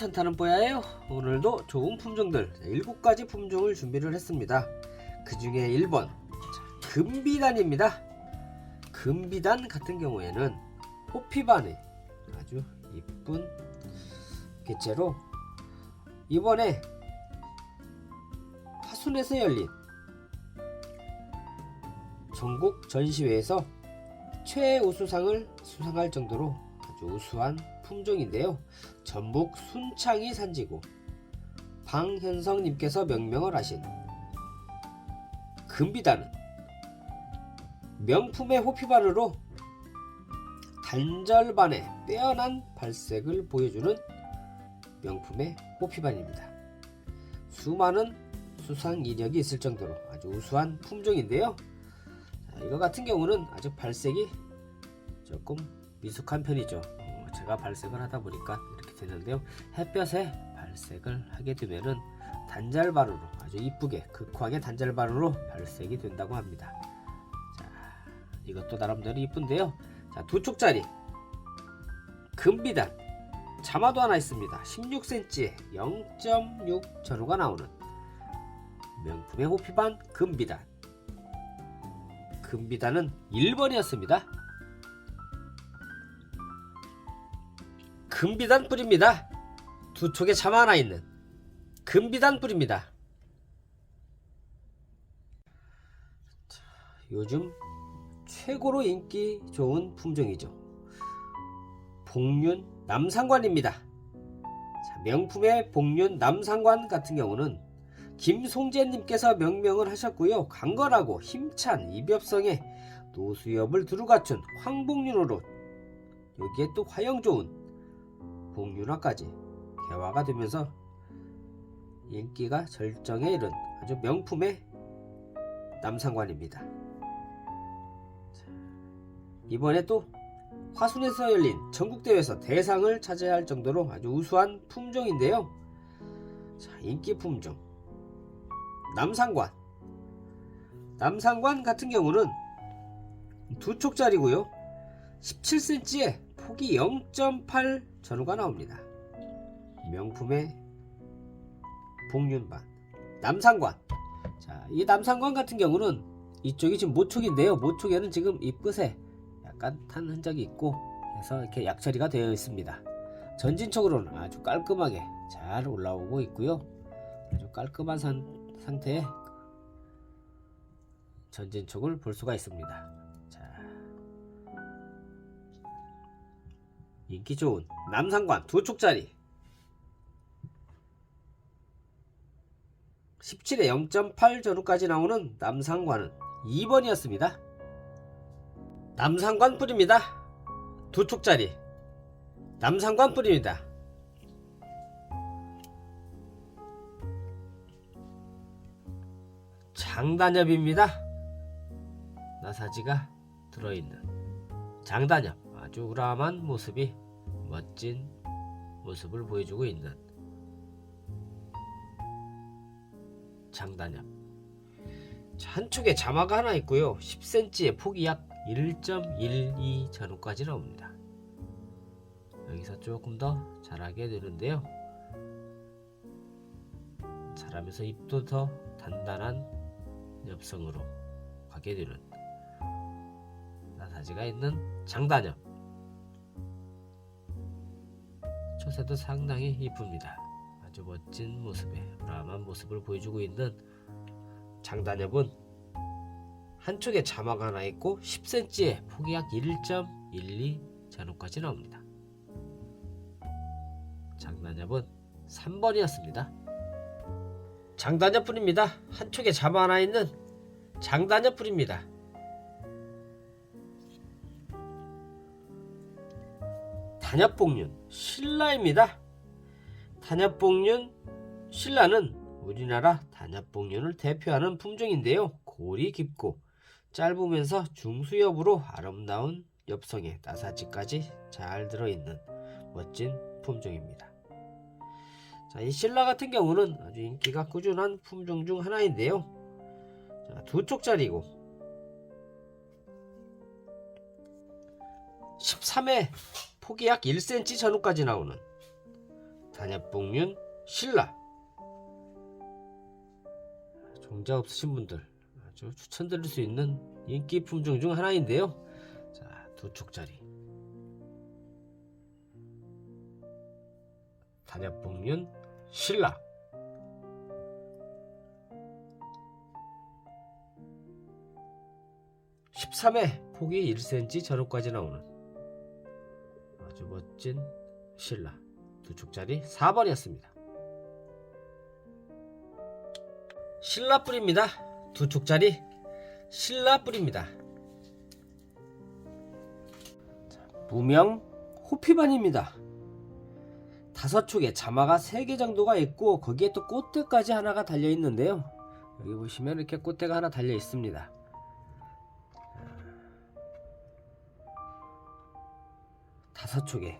산타는 뽀야예요. 오늘도 좋은 품종들 7가지 품종을 준비를 했습니다. 그 중에 1번 금비단입니다. 금비단 같은 경우에는 호피반의 아주 이쁜 개체로 이번에 화순에서 열린 전국 전시회에서 최우수상을 수상할 정도로 아주 우수한 품종인데요. 전북 순창이 산지고 방현성님께서 명명을 하신 금비단은 명품의 호피반으로 단절반의 빼어난 발색을 보여주는 명품의 호피반입니다. 수많은 수상 이력이 있을 정도로 아주 우수한 품종인데요. 자, 이거 같은 경우는 아주 발색이 조금 미숙한 편이죠. 어, 제가 발색을 하다 보니까 이렇게 되는데요. 햇볕에 발색을 하게 되면은 단절반으로 아주 이쁘게 극황의 단절반으로 발색이 된다고 합니다. 자, 이것도 나름대로 이쁜데요. 자, 두 쪽짜리 금비단 자마도 하나 있습니다. 16cm에 0.6 전후가 나오는 명품의 호피반 금비단. 금비단은 1번이었습니다. 금비단 뿌립니다. 두 촉에 자마 하나 있는 금비단. 자, 요즘 최고로 인기 좋은 품종이죠. 복륜 남상관입니다. 자, 명품의 복륜 남상관 같은 경우는 김송재님께서 명명을 하셨고요. 강건하고 힘찬 입엽성에 노수엽을 두루 갖춘 황복륜으로 여기에 또 화형 좋은 복륜화까지 개화가 되면서 인기가 절정에 이른 아주 명품의 남상관입니다. 자, 이번에 또 화순에서 열린 전국대회에서 대상을 차지할 할 정도로 아주 우수한 품종인데요. 자, 인기 품종. 남상관. 남상관 같은 경우는 두 촉짜리고요. 17cm에 폭이 0.8 전후가 나옵니다. 명품의 복륜반. 남상관. 자, 이 남상관 같은 경우는 이쪽이 지금 모촉인데요. 모촉에는 지금 잎끝에 약간 탄 흔적이 있고 해서 이렇게 약처리가 되어 있습니다. 전진촉으로는 아주 깔끔하게 잘 올라오고 있고요. 아주 깔끔한 산, 상태의 전진촉을 볼 수가 있습니다. 인기 좋은 남상관 두 촉짜리 17에 0.8 전후까지 나오는 남상관은 2번이었습니다. 남상관 뿌립니다. 두 촉짜리 남상관 뿌립니다. 장단엽입니다. 나사지가 들어있는 장단엽 아주 우람한 모습이 멋진 모습을 보여주고 있는 장단엽. 자, 한쪽에 자마가 하나 있고요. 10cm의 폭이 약 1.12 전후까지 나옵니다. 여기서 조금 더 자라게 되는데요. 자라면서 잎도 더 단단한 엽성으로 가게 되는 나사지가 있는 장단엽 초세도 상당히 이쁩니다 아주 멋진 모습의 우람한 모습을 보여주고 있는 장단엽은 한쪽에 자마가 하나 있고 10cm에 폭이 약 1.12 전후까지 나옵니다. 장단엽은 3번이었습니다. 장단엽 뿌립니다. 한쪽에 자마 하나 있는 장단엽 뿌립니다. 단엽복륜 신라입니다. 단엽복륜 신라는 우리나라 단엽복륜을 대표하는 품종인데요. 골이 깊고 짧으면서 중수엽으로 아름다운 엽성에 나사지까지 잘 들어있는 멋진 품종입니다. 자, 이 신라 같은 경우는 아주 인기가 꾸준한 품종 중 하나인데요. 자, 두 쪽짜리고 13회 폭이 약 1cm 전후까지 나오는 단엽봉륜 신라. 종자 없으신 분들 아주 추천드릴 수 있는 인기 품종 중 하나인데요. 자, 두 쪽짜리. 단엽봉륜 신라. 13회 폭이 1cm 전후까지 나오는 아주 멋진 신라 두 쪽짜리 4번이었습니다. 신라 뿌리입니다. 두 쪽짜리 신라 뿌리입니다. 자, 무명 호피반입니다. 다섯 촉에 자마가 세개 정도가 있고 거기에 또 꽃대까지 하나가 달려 있는데요. 여기 보시면 이렇게 꽃대가 하나 달려 있습니다. 다섯 촉에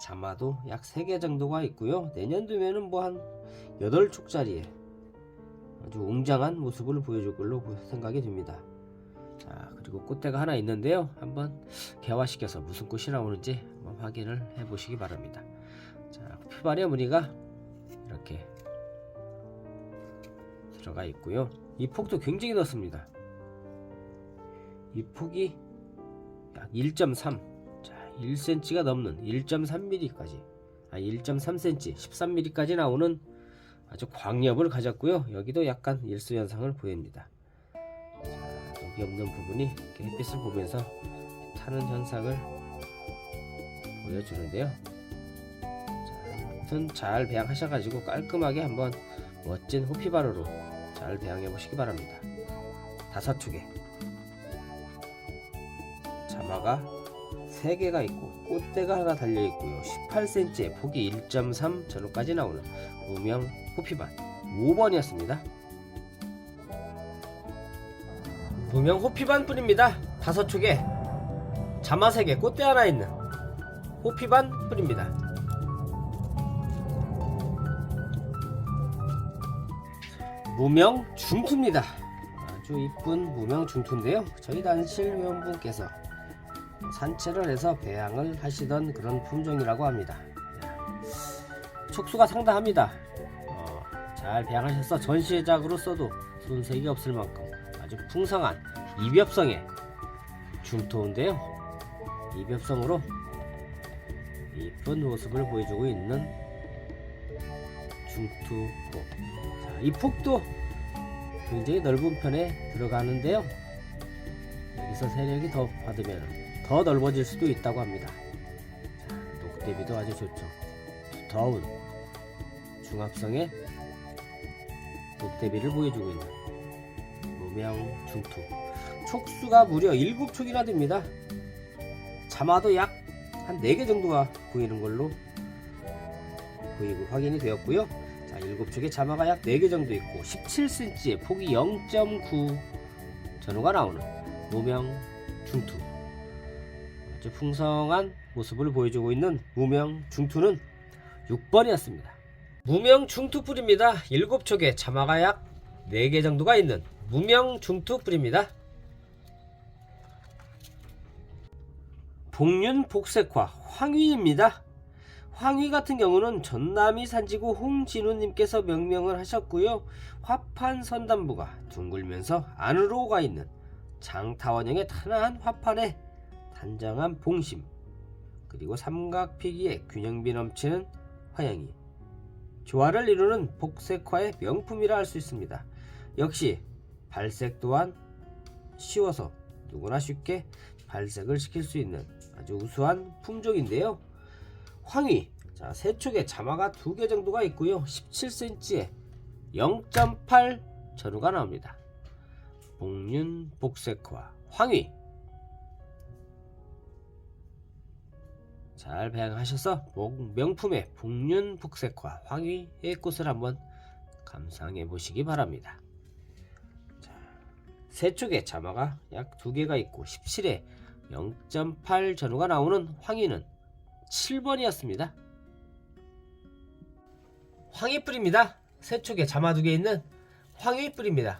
자마도 약 3개 정도가 있고요. 내년 되면은 뭐 한 8촉짜리에 아주 웅장한 모습을 보여줄 걸로 보- 생각이 됩니다. 자, 그리고 꽃대가 하나 있는데요. 한번 개화시켜서 무슨 꽃이 나오는지 한번 확인을 해 보시기 바랍니다. 자, 피발의 무늬가 이렇게 들어가 있고요. 이 폭도 굉장히 넓습니다. 이 폭이 약 1.3, 자 1cm가 넘는 1.3mm까지, 아 1.3cm, 13mm까지 나오는 아주 광엽을 가졌고요. 여기도 약간 일수 현상을 보입니다. 자, 여기 없는 부분이 햇빛을 보면서 타는 현상을 보여주는데요. 자, 아무튼 잘 배양하셔가지고 깔끔하게 한번 멋진 호피바로로 잘 배양해 보시기 바랍니다. 다섯 축에 자마가 3개가 있고 꽃대가 하나 달려 있고요. 18cm에 폭이 1.3 전후까지 나오는 무명 호피반 5번이었습니다. 무명 호피반 뿌립니다. 다섯 축에 자마 3개 꽃대 하나 있는 호피반 뿌립니다. 무명 중투입니다. 아주 이쁜 무명 중투인데요. 저희 단실 회원분께서 산채를 해서 배양을 하시던 그런 품종이라고 합니다. 촉수가 상당합니다. 어, 잘 배양하셔서 전시작으로 써도 손색이 없을 만큼 아주 풍성한 이벽성의 중토인데요. 이벽성으로 이쁜 모습을 보여주고 있는 중투폭. 자, 이 폭도 굉장히 넓은 편에 들어가는데요. 여기서 세력이 더 받으면 더 넓어질 수도 있다고 합니다. 자, 녹 대비도 아주 좋죠. 더운 중합성의 녹 대비를 보여주고 있는 무명 중투. 촉수가 무려 7촉이나 됩니다. 자마도 약 한 4개 정도가 보이는 걸로 보이고 확인이 되었고요. 자, 7촉에 자마가 약 4개 정도 있고 17cm에 폭이 0.9 전후가 나오는 무명 중투. 아주 풍성한 모습을 보여주고 있는 무명 중투는 6번이었습니다. 무명 중투 뿌리입니다. 7촉에 자마가 약 4개 정도가 있는 무명 중투 뿌리입니다. 복륜 복색화 황휘입니다. 황휘 같은 경우는 전남이 산지구 홍진우님께서 명명을 하셨고요. 화판 선단부가 둥글면서 안으로 가 있는 장타원형의 탄화한 화판에 단정한 봉심 그리고 삼각피기에 균형비 넘치는 화양이 조화를 이루는 복색화의 명품이라 할 수 있습니다. 역시 발색 또한 쉬워서 누구나 쉽게 발색을 시킬 수 있는 아주 우수한 품종인데요. 황희 자 세촉에 자마가 두 개 정도가 있고요. 17cm에 0.8 전후가 나옵니다. 복륜 복색화 황희 잘 배양하셔서 목- 명품의 복륜 복색화 황희의 꽃을 한번 감상해 보시기 바랍니다. 자, 세 쪽에 자마가 약 두 개가 있고 17에 0.8 전후가 나오는 황희는 7번이었습니다. 황희뿌리입니다. 세 쪽에 자마 두 개 있는 황희뿌리입니다.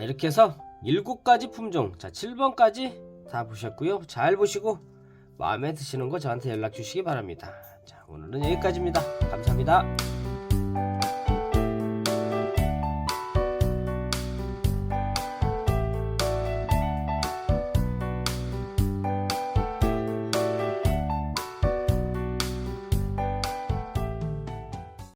자 이렇게 해서 7가지 품종 자 7번까지 다 보셨고요. 잘 보시고 마음에 드시는 거 저한테 연락 주시기 바랍니다. 자 오늘은 여기까지입니다. 감사합니다